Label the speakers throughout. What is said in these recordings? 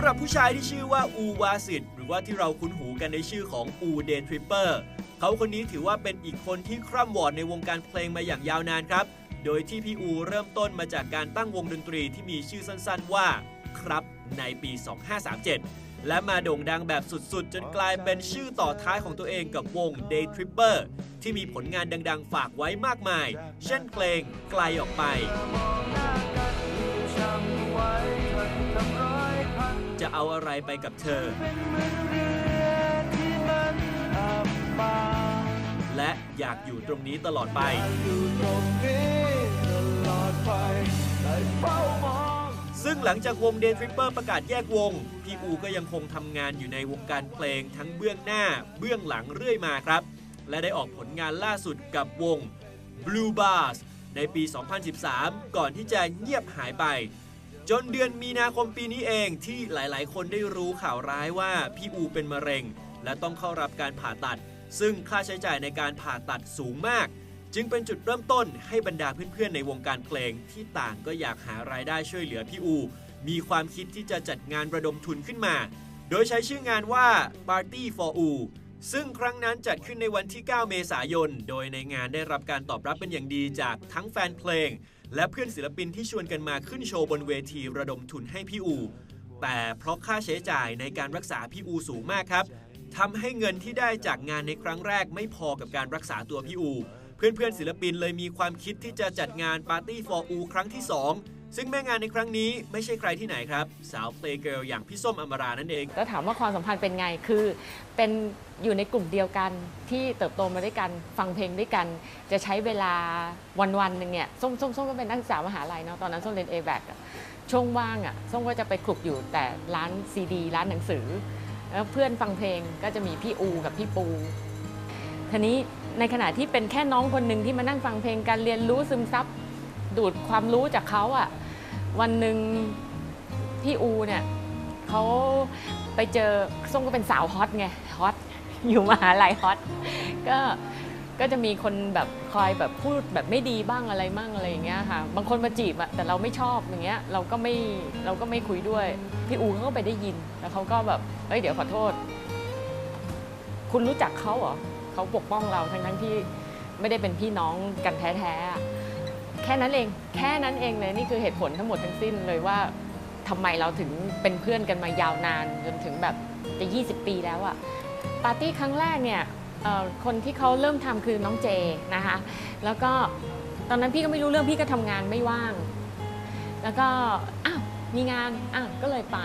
Speaker 1: ำหรับผู้ชายที่ชื่อว่าอูวาสิตหรือว่าที่เราคุ้นหูกันในชื่อของอูเดย์ทริปเปอร์เขาคนนี้ถือว่าเป็นอีกคนที่คร่ำวอดในวงการเพลงมาอย่างยาวนานครับ โดยที่พี่อูเริ่มต้นมาจากการตั้งวงดนตรีที่มีชื่อสั้นๆว่า ครับในปี 2537 และมาโด่งดังแบบสุดๆ จนกลายเป็นชื่อต่อท้ายของตัวเองกับวง Day Tripper ที่มีผลงานดังๆ ฝากไว้มากมาย เช่นเพลงไกลออกไป เอาอะไรไปกับเธอ และอยากอยู่ตรงนี้ตลอดไป ซึ่งหลังจากวง Day Tripper ประกาศแยกวง พี่อูก็ยังคงทำงานอยู่ในวงการเพลงทั้งเบื้องหน้า เบื้องหลังเรื่อยมาครับ และได้ออกผลงานล่าสุดกับวง Blue Bars ในปี 2013 ก่อนที่จะเงียบหายไป จนเดือนมีนาคมปีนี้เองที่หลายๆ คนได้รู้ข่าวร้ายว่าพี่อูเป็นมะเร็ง และต้องเข้ารับการผ่าตัด ซึ่งค่าใช้จ่ายในการผ่าตัดสูงมาก จึงเป็นจุดเริ่มต้นให้บรรดาเพื่อนๆ ในวงการเพลงที่ต่างก็อยากหารายได้ช่วยเหลือพี่อู มีความคิดที่จะจัดงานระดมทุนขึ้นมา โดยใช้ชื่องานว่า Party for U ซึ่งครั้งนั้นจัดขึ้นในวันที่ 9 เมษายน โดยในงานได้รับการตอบรับเป็นอย่างดีจากทั้งแฟนเพลง และเพื่อนศิลปินที่ชวนกันมาขึ้นโชว์บนเวทีระดมทุนให้พี่อู แต่เพราะค่าใช้จ่ายในการรักษาพี่อูสูงมากครับทำให้เงินที่ได้จากงานในครั้งแรกไม่พอกับการรักษาตัวพี่อู เพื่อนๆศิลปินเลยมีความคิดที่จะจัดงาน Party for U ครั้งที่ 2 ซึ่งแม่งานในครั้งนี้ไม่ใช่ใครที่ไหนครับ สาวเพลย์เกิลอย่างพี่ส้มอมรานั่นเอง
Speaker 2: แล้วถามว่าความสัมพันธ์เป็นไงคือเป็นอยู่ในกลุ่มเดียวกันที่เติบโตมาด้วยกันฟังเพลงด้วยกัน จะใช้เวลาวันวันๆหนึ่งเนี่ยส้มส้มส้มก็เป็นนักศึกษามหาลัยเนาะตอนนั้นส้มเรียนเอแบกช่วงว่างอะส้มก็จะไปคลุกอยู่แต่ร้านซีดีร้านหนังสือแล้วเพื่อนฟังเพลงก็จะมีพี่อูกับพี่ปูทีนี้ ในขณะที่เป็นแค่น้องคนหนึ่งที่มานั่งฟังเพลงการเรียนรู้ซึมซับดูดความรู้จากเขาอะวันหนึ่งพี่อูเนี่ยเขาไปเจอส้มก็เป็นสาวฮอตไงฮอตอยู่มหาลัยฮอตก็ก็จะมีคนแบบคอยแบบพูดแบบไม่ดีบ้างอะไรบ้างอะไรอย่างเงี้ยค่ะ บางคนมาจีบอะแต่เราไม่ชอบอย่างเงี้ยเราก็ไม่เราก็ไม่คุยด้วย พี่อูเขาก็ไปได้ยินแล้วเขาก็แบบเอ้ยเดี๋ยวขอโทษ คุณรู้จักเขาเหรอ เขาปกป้องเราทั้งทั้งๆที่ไม่ได้เป็นพี่น้องกันแท้ๆแค่นั้นเองแค่นั้นเองเลยนี่คือเหตุผลทั้งหมดทั้งสิ้นเลยว่าทำไมเราถึงเป็นเพื่อนกันมายาวนานจนถึงแบบจะ 20 ปีแล้วอะปาร์ตี้ครั้งแรกเนี่ยคนที่เขาเริ่มทำคือน้องเจนะคะแล้วก็ตอนนั้นพี่ก็ไม่รู้เรื่องพี่ก็ทำงานไม่ว่าง แล้วก็อ้าวมีงานอ้าวก็เลยไป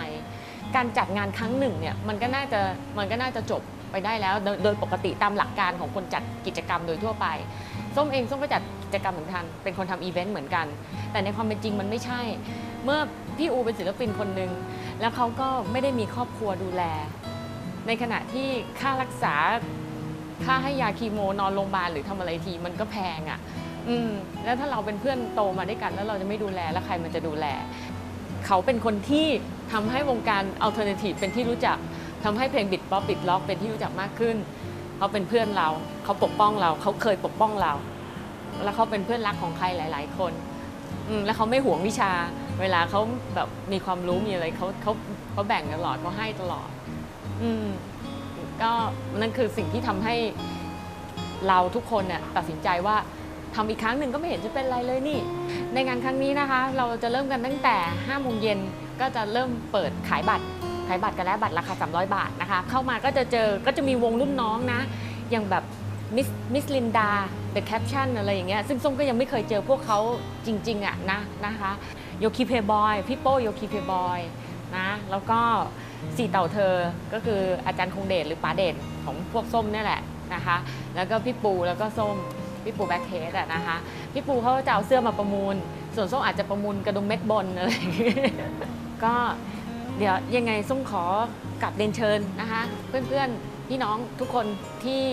Speaker 2: การจัดงานครั้งหนึ่งเนี่ยมันก็น่าจะมันก็น่าจะจบ ไปได้แล้วโดยโดยปกติตามหลักการของคนจัดกิจกรรมโดยทั่วไป ส้มเองส้มก็จัดกิจกรรมเหมือนกันเป็นคนทำอีเวนต์เหมือนกัน แต่ในความเป็นจริงมันไม่ใช่ เมื่อพี่อูเป็นศิลปินคนหนึ่งแล้วเขาก็ไม่ได้มีครอบครัวดูแล ในขณะที่ค่ารักษาค่าให้ยาคีโมนอนโรงพยาบาลหรือทำอะไรทีมันก็แพงอะ่ะ อืม แล้วถ้าเราเป็นเพื่อนโตมาด้วยกัน แล้วเราจะไม่ดูแลแล้วใครมันจะดูแล เขาเป็นคนที่ทำให้วงการอัลเทอร์เนทีฟเป็นที่รู้จัก ทำให้เพลงบิดป๊อปบิดล็อกเป็นที่รู้จักมากขึ้น เขาเป็นเพื่อนเรา เขาปกป้องเรา เขาเคยปกป้องเรา แล้วเขาเป็นเพื่อนรักของใครหลาย ๆ คนอืแล้วเขาไม่หวงวิชา เวลาเขาแบบมีความรู้มีอะไรเขาเขาเขาแบ่งตลอดเขาให้ตลอด อืมก็นั่นคือสิ่งที่ทำให้เราทุกคนเนี่ยตัดสินใจว่าทำอีกครั้งหนึ่งก็ไม่เห็นจะเป็นไรเลยนี่ ในงานครั้งนี้นะคะ เราจะเริ่มกันตั้งแต่5โมงเย็นก็จะเริ่มเปิดขายบัตร ขายบัตรกันแล้วบัตรราคา 300 บาทนะคะ เข้ามาก็จะเจอก็จะมีวงรุ่นน้องนะ อย่างแบบมิสมิสลินดาเดอะแคปชั่นอะไรอย่างเงี้ยซึ่งส้มก็ยังไม่เคยเจอพวกเขาจริง ๆ อะนะนะคะโยคีเพย์บอยพี่โป้โยคีเพย์บอยนะแล้วก็สี่เต่าเธอก็คืออาจารย์คงเดชหรือป๋าเดชของพวกส้มนี่แหละนะคะ แล้วก็พี่ปูแล้วก็ส้มพี่ปูแบ็คเฮดอะนะคะพี่ปูเขาจะเอาเสื้อมาประมูล ส่วนส้มอาจจะประมูลกระดุมเม็ดบนอะไรก็ เดี๋ยวยังไงส้มขอกลับเรียนเชิญนะคะ เพื่อนๆพี่น้องทุกคนที่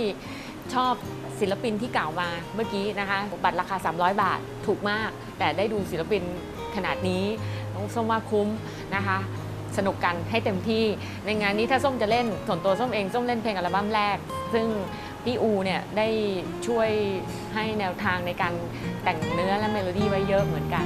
Speaker 2: ชอบศิลปินที่กล่าวมาเมื่อกี้นะคะ บัตรราคา 300 บาทถูกมาก แต่ได้ดูศิลปินขนาดนี้น้องส้มว่าคุ้มนะคะ สนุกกันให้เต็มที่ในงานนี้ถ้าส้มจะเล่นส่วนตัวส้มเองส้มเล่นเพลงอัลบั้มแรก ซึ่งพี่อูเนี่ยได้ช่วยให้แนวทางในการแต่งเนื้อและเมโลดี้ไว้เยอะเหมือนกัน